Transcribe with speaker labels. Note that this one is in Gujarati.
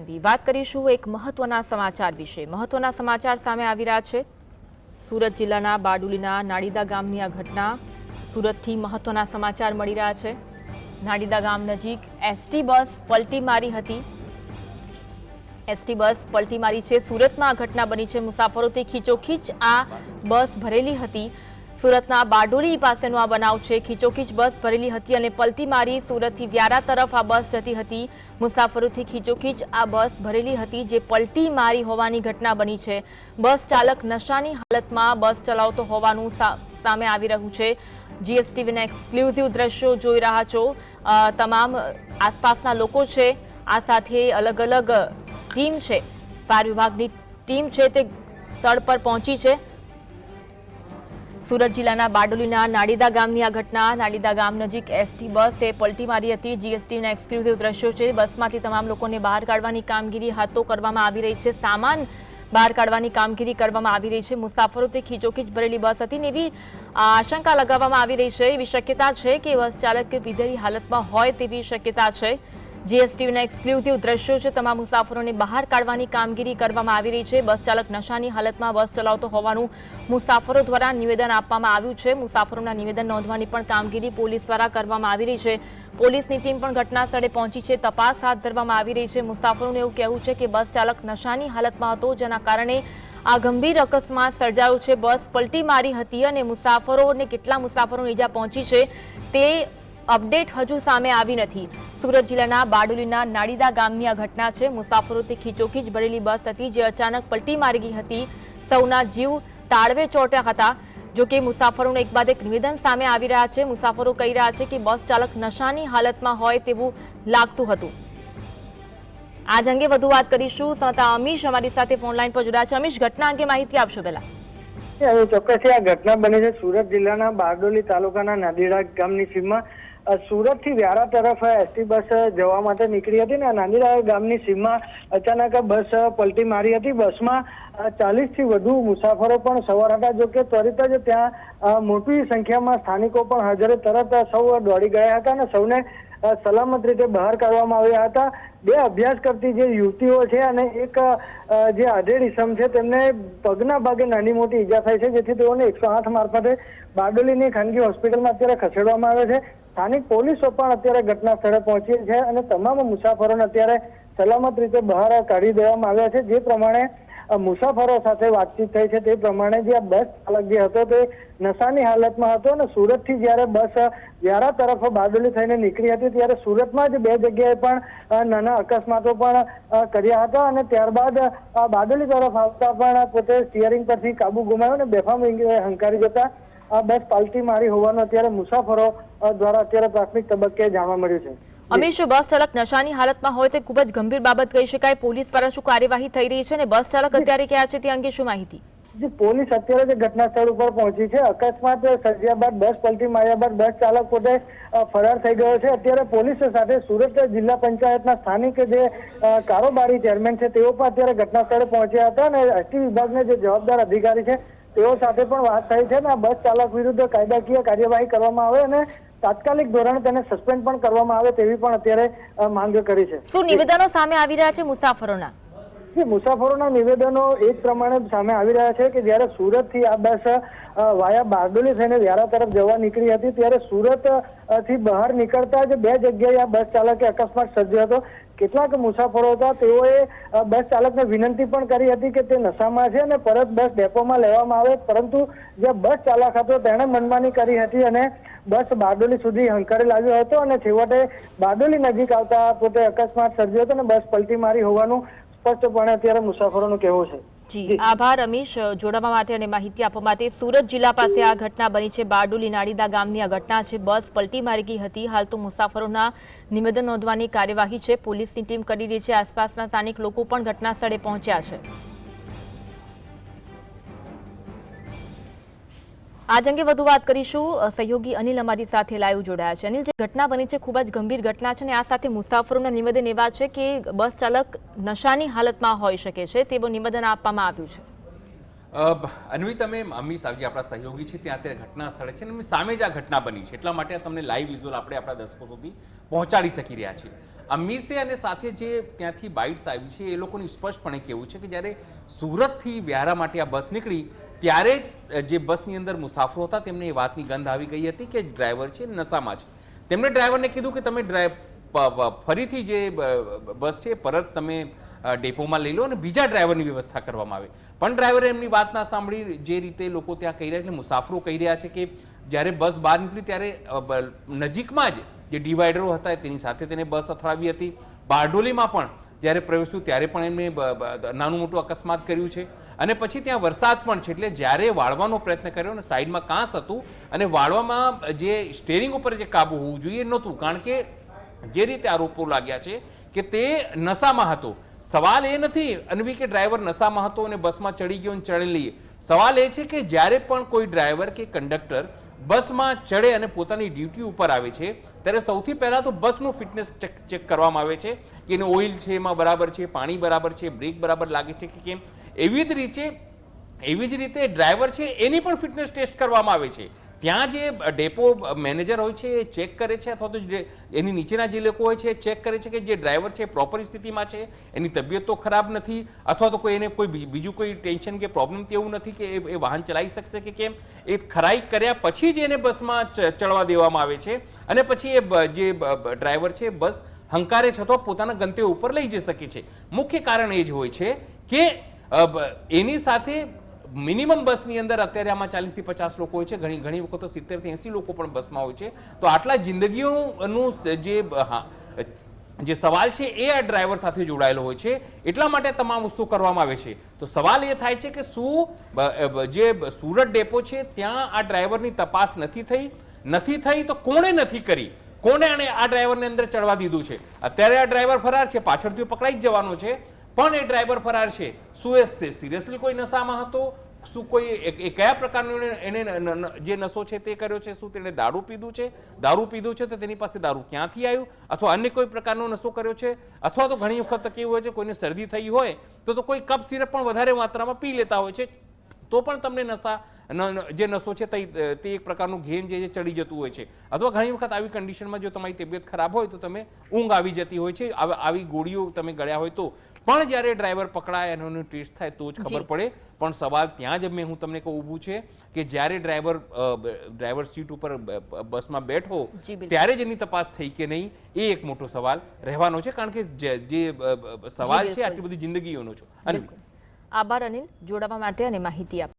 Speaker 1: વાત કરીશું એક મહત્વના સમાચાર વિશે. મહત્વના સમાચાર સામે આવી રહ્યા છે. સુરત જિલ્લાના બારડુલીના નાડીદા ગામની આ ઘટના સુરતથી મહત્વના સમાચાર મળી રહ્યા છે. નાડીદા ગામ નજીક એસટી બસ પલટી મારી હતી. એસટી બસ પલટી મારી છે. સુરતમાં આ ઘટના બની છે. મુસાફરોથી ખીચોખીચ આ બસ ભરેલી હતી. સુરતના બારડોલી પાસેનો આ બનાવ છે. ખીચોખીચ બસ ભરેલી હતી અને પલટી મારી સુરતથી વ્યારા તરફ આ બસ જતી હતી. મુસાફરોથી ખીચોખીચ આ બસ ભરેલી હતી જે પલટી મારી હોવાની ઘટના બની છે. બસ ચાલક નશાની હાલતમાં બસ ચલાવતો હોવાનું સામે આવી રહ્યું છે. જીએસટીવીના એક્સક્લુઝિવ દ્રશ્યો જોઈ રહ્યા છો. તમામ આસપાસના લોકો છે. આ સાથે અલગ અલગ ટીમ છે. ફાયર વિભાગની ટીમ છે તે સ્થળ પર પહોંચી છે. સુરત જિલ્લાના બારડોલીના નાડીદા ગામની આ ઘટના. નાડીદા ગામ નજીક એસટી બસ પલટી મારી હતી. જીએસટીના એક્સક્લુઝિવ દ્રશ્યો છે. બસમાંથી તમામ લોકોને બહાર કાઢવાની કામગીરી હાથો કરવામાં આવી રહી છે. સામાન બહાર કાઢવાની કામગીરી કરવામાં આવી રહી છે. મુસાફરો તે ખીચોખીચ ભરેલી બસ હતી ને એવી આશંકા લગાવવામાં આવી રહી છે. એવી શક્યતા છે કે બસ ચાલક પીધેલી હાલતમાં હોય તેવી શક્યતા છે. જીએસટીના એક્સક્લુઝિવ દ્રશ્યો છે. તમામ મુસાફરોને બહાર કાઢવાની કામગીરી કરવામાં આવી રહી છે. બસ ચાલક નશાની હાલતમાં બસ ચલાવતો હોવાનું મુસાફરો દ્વારા નિવેદન આપવામાં આવ્યું છે. મુસાફરોના નિવેદન નોંધવાની પણ કામગીરી પોલીસ દ્વારા કરવામાં આવી રહી છે. પોલીસની ટીમ પણ ઘટના સ્થળે પહોંચી છે. તપાસ હાથ ધરવામાં આવી રહી છે. મુસાફરોનું એવું કહેવું છે કે બસ ચાલક નશાની હાલતમાં હતો, જેના કારણે આ ગંભીર અકસ્માત સર્જાયો છે. બસ પલટી મારી હતી અને મુસાફરોને કેટલા મુસાફરોને ઈજા પહોંચી છે તે અપડેટ હજુ સામે આવી નથી. સુરત જિલ્લાના બારડોલીના નાડીદા ગામની આ ઘટના છે. મુસાફરોથી ખીચોખીચ ભરેલી બસ હતી જે અચાનક પલટી મારી ગઈ હતી. સૌના જીવ તાળવે ચોટ્યા હતા. જો કે મુસાફરોનું એક બાદ એક નિવેદન સામે આવી રહ્યા છે. મુસાફરો કહી રહ્યા છે કે બસ ચાલક નશાની હાલતમાં હોય તેવું લાગતું હતું. આજ અંગે વધુ વાત કરીશું. સંતા અમીશ અમારી સાથે ફોનલાઈન પર જોડાયા છે. અમીશ, ઘટના અંગે માહિતી આપશો પહેલા.
Speaker 2: ચોક્કસ આ ઘટના બની છે. સુરત જિલ્લાના બારડોલી તાલુકાના નાદીડા ગામની સીમમાં અ, સુરતથી વ્યારા તરફ એસટી બસ જવા માટે નીકળી હતી ને નાંદીડા ગામની સીમમાં અચાનક બસ પલટી મારી હતી. બસમાં ચાલીસથી વધુ મુસાફરો પણ સવાર હતા જો કે ત્વરિત જ ત્યાં મોટી સંખ્યામાં સ્થાનિકો પણ હાજરે. તરત સૌ દોડી ગયા હતા અને સૌને સલામત રીતે બહાર કાઢવામાં આવ્યા હતા. બે અભ્યાસ કરતી જે યુવતીઓ છે અને એક જે આધેડ ઇસમ છે તેમને પગના ભાગે નાની મોટી ઈજા થઈ છે જેથી તેઓને એકસો આઠ મારફતે બારડોલીની ખાનગી હોસ્પિટલમાં અત્યારે ખસેડવામાં આવે છે. સ્થાનિક પોલીસો પણ અત્યારે ઘટના સ્થળે પહોંચી છે અને તમામ મુસાફરોને અત્યારે સલામત રીતે બહાર કાઢી દેવામાં આવ્યા છે. જે પ્રમાણે મુસાફરો સાથે વાતચીત થઈ છે તે પ્રમાણે જે આ બસ ચાલક જે હતો તે નશાની હાલતમાં હતો અને સુરતથી જ્યારે બસ વ્યારા તરફ બાદલી થઈને નીકળી હતી ત્યારે સુરતમાં જ બે જગ્યાએ પણ નાના અકસ્માતો પણ કર્યા હતા અને ત્યારબાદ બાદલી તરફ આવતા પણ પોતે સ્ટિયરિંગ પરથી કાબુ ગુમાવ્યો અને બેફામ હંકારી જતા બસ પાલટી મારી હોવાનું અત્યારે મુસાફરો દ્વારા અત્યારે પ્રાથમિક તબક્કે જાણવા મળ્યું છે.
Speaker 1: અમીશ બસ ચાલક નશાની હાલતમાં હોય તે ખૂબ જ ગંભીર બાબત કહી શકાય. પોલીસ દ્વારા શું કાર્યવાહી થઈ રહી છે અને બસ ચાલક અત્યારે ક્યાં છે તે અંગે શું માહિતી?
Speaker 2: જે પોલીસ અત્યારે જે ઘટના સ્થળ ઉપર પહોંચી છે અકસ્માત સર્જ્યા બાદ બસ પલટી માર્યા બાદ બસ ચાલક પોતે ફરાર થઈ ગયો છે. અત્યારે પોલીસ સાથે સુરત જિલ્લા પંચાયતના સ્થાનિક જે કારોબારી ચેરમેન છે તેઓ પણ અત્યારે ઘટના સ્થળે પહોંચ્યા હતા અને એસટી વિભાગના જે જવાબદાર અધિકારી છે તેઓ સાથે પણ વાત થઈ છે અને બસ ચાલક વિરુદ્ધ કાયદાકીય કાર્યવાહી કરવામાં આવે અને તાત્કાલિક ધોરણે તેને સસ્પેન્ડ પણ કરવામાં આવે તેવી પણ અત્યારે માંગ કરી છે.
Speaker 1: શું નિવેદનો સામે આવી રહ્યા છે મુસાફરોના?
Speaker 2: જે મુસાફરોના નિવેદનો એ જ પ્રમાણે સામે આવી રહ્યા છે કે જ્યારે સુરતથી આ બસ વાયા બારડોલી થઈને વ્યારા તરફ જવા નીકળી હતી ત્યારે સુરતથી બહાર નીકળતા જ બે જગ્યાએ આ બસ ચાલકે અકસ્માત સર્જ્યો હતો. કેટલાક મુસાફરો હતા, તેઓએ બસ ચાલકને વિનંતી પણ કરી હતી કે તે નશામાં છે અને પરત બસ ડેપોમાં લેવામાં આવે. પરંતુ જે બસ ચાલક હતો, તેણે મનમાની કરી હતી અને બસ બારડોલી સુધી હંકારી લાવ્યો હતો અને છેવટે બારડોલી નજીક આવતા પોતે અકસ્માત સર્જ્યો હતો અને બસ પલટી મારી હોવાનું સ્પષ્ટપણે અત્યારે મુસાફરોનું કહેવું છે.
Speaker 1: જી. આભાર અમીશ જોડાવા માટે અને માહિતી આપવા માટે. સુરત જિલ્લા પાસે આ ઘટના બની છે. બારડોલી નાડીદા ગામની આ ઘટના છે. બસ પલટી મારી ગઈ હતી. હાલ તો મુસાફરોના નિવેદન નોંધવાની કાર્યવાહી છે. પોલીસની ટીમ કરી રહી છે. આસપાસના સ્થાનિક લોકો પણ ઘટના સ્થળે પહોંચ્યા છે. આજ અંગે વધુ વાત કરીશું. સહયોગી અનિલ અમારી સાથે લાઈવ જોડાયા છે. અનિલ, જે ઘટના બની છે, ખૂબ જ ગંભીર ઘટના છે અને આ સાથે મુસાફરોના નિવેદન એવા છે કે બસ ચાલક નશાની હાલતમાં હોઈ શકે છે તેવું નિવેદન આપવામાં આવ્યું છે.
Speaker 3: અન્વી તમે અમી સાવજી આપણા સહયોગી છે. ત્યાં અત્યારે ઘટના સ્થળે છે અને સામે જ આ ઘટના બની છે. એટલા માટે તમને લાઈવ વિઝ્યુઅલ આપણે આપણા દર્શકો સુધી પહોંચાડી શકી રહ્યા છીએ. અમીસે અને સાથે જે ત્યાંથી બાઇટ્સ આવી છે, એ લોકોનું સ્પષ્ટપણે કહેવું છે કે જ્યારે સુરતથી વ્યારા માટે આ બસ નીકળી ત્યારે જ જે બસની અંદર મુસાફરો હતા, તેમને એ વાતની ગંધ આવી ગઈ હતી કે ડ્રાઈવર છે, નશામાં છે. તેમણે ડ્રાઈવરને કીધું કે તમે ફરીથી જે બસ છે, પરત તમે ડેપોમાં લઈ લો અને બીજા ડ્રાઈવરની વ્યવસ્થા કરવામાં આવે. પણ ડ્રાઈવરે એમની વાત ના સાંભળી, જે રીતે લોકો ત્યાં કહી રહ્યા છે, મુસાફરો કહી રહ્યા છે કે જ્યારે બસ બહાર નીકળી ત્યારે નજીકમાં જ જે ડિવાઈડરો હતા, તેની સાથે તેને બસ અથડાવી હતી. બારડોલીમાં પણ જ્યારે પ્રવેશ્યું ત્યારે પણ એમને નાનું મોટું અકસ્માત કર્યું છે. અને પછી ત્યાં વરસાદ પણ છે એટલે જ્યારે વાળવાનો પ્રયત્ન કર્યો અને સાઈડમાં કાંસ હતું અને વાળવામાં જે સ્ટેરિંગ ઉપર જે કાબુ હોવું જોઈએ નહોતું. કારણ કે જે રીતે આરોપો લાગ્યા છે કે તે નશામાં હતો. સવાલ એ નથી, અનવી કે ડ્રાઈવર નશામાં હતો અને બસમાં ચડી ગયો અને લઈએ સવાલ એ છે કે જ્યારે પણ કોઈ ડ્રાઈવર કે કંડક્ટર બસમાં ચડે અને પોતાની ડ્યુટી ઉપર આવે છે, ત્યારે સૌથી પહેલાં તો બસનું ફિટનેસ ચેક ચેક કરવામાં આવે છે કે એનું ઓઇલ છે, એમાં બરાબર છે, પાણી બરાબર છે, બ્રેક બરાબર લાગે છે કે કેમ. એવી જ રીતે, એવી જ રીતે ડ્રાઈવર છે, એની પણ ફિટનેસ ટેસ્ટ કરવામાં આવે છે. ત્યાં જે ડેપો મેનેજર હોય છે, એ ચેક કરે છે અથવા તો એની નીચેના જે લોકો હોય છે, એ ચેક કરે છે કે જે ડ્રાઈવર છે પ્રોપર સ્થિતિમાં છે, એની તબિયત તો ખરાબ નથી અથવા તો કોઈ એને કોઈ બીજું કોઈ ટેન્શન કે પ્રોબ્લેમ તેવું નથી કે એ વાહન ચલાવી શકશે કે કેમ, એ ખરાઈ કર્યા પછી જ એને બસમાં ચડવા દેવામાં આવે છે અને પછી એ જે ડ્રાઈવર છે બસ હંકારે છતાં પોતાના ગંતવ્ય ઉપર લઈ જઈ શકે છે. મુખ્ય કારણ એ જ હોય છે કે એની સાથે મિનિમમ બસની અંદર અત્યારે આમાં ચાલીસથી પચાસ લોકો હોય છે. ઘણી ઘણી વખત તો સિત્તેરથી એસી લોકો પણ બસમાં હોય છે. તો આટલા જિંદગીઓનું જે હા, જે સવાલ છે એ આ ડ્રાઈવર સાથે જોડાયેલો હોય છે. એટલા માટે તમામ વસ્તુ કરવામાં આવે છે. તો સવાલ એ થાય છે કે શું જે સુરત ડેપો છે ત્યાં આ ડ્રાઈવરની તપાસ નથી થઈ? નથી થઈ તો કોણે નથી કરી? કોણે આને આ ડ્રાઈવરને અંદર ચડવા દીધું છે? અત્યારે આ ડ્રાઈવર ફરાર છે, પાછળથી પકડાઈ જ જવાનો છે. પણ એ ડ્રાઈવર ફરાર છે. શું એ સિરિયસલી કોઈ નશામાં હતો? શું કોઈ એ- કયા પ્રકારનો એને જે નશો છે તે કર્યો છે? શું તેણે દારૂ પીધું છે? દારૂ પીધું છે તો તેની પાસે દારૂ ક્યાંથી આવ્યું? અથવા અન્ય કોઈ પ્રકારનો નશો કર્યો છે? અથવા તો ઘણી વખત કેવું હોય છે, કોઈને શરદી થઈ હોય, તો તો કોઈ કપ સિરપ પણ વધારે માત્રામાં પી લેતા હોય છે. તો પણ તમને નશા જે નશો છે તે એક પ્રકારનું ઘેન જે ચડી જતું હોય છે. અથવા ઘણી વખત આવી કન્ડિશનમાં જો તમારી તબિયત ખરાબ હોય તો તમે ઊંઘ આવી જતી હોય છે. આવી ગોળીઓ તમે ગળ્યા હોય તો પણ જ્યારે ડ્રાઈવર પકડાય અને એનું ટેસ્ટ થાય તો જ ખબર પડે. પણ સવાલ ત્યાં જ મેં હું તમને કહું ઊભું છે કે જ્યારે ડ્રાઈવર ડ્રાઈવર સીટ ઉપર બસમાં બેઠો ત્યારે જ એની તપાસ થઈ કે નહીં? એ એક મોટો સવાલ રહેવાનો છે કારણ કે જે સવાલ છે આટલી બધી જિંદગીઓનો છે.
Speaker 1: આભાર અનિલ. જોડાવા માટે અને માહિતી આપ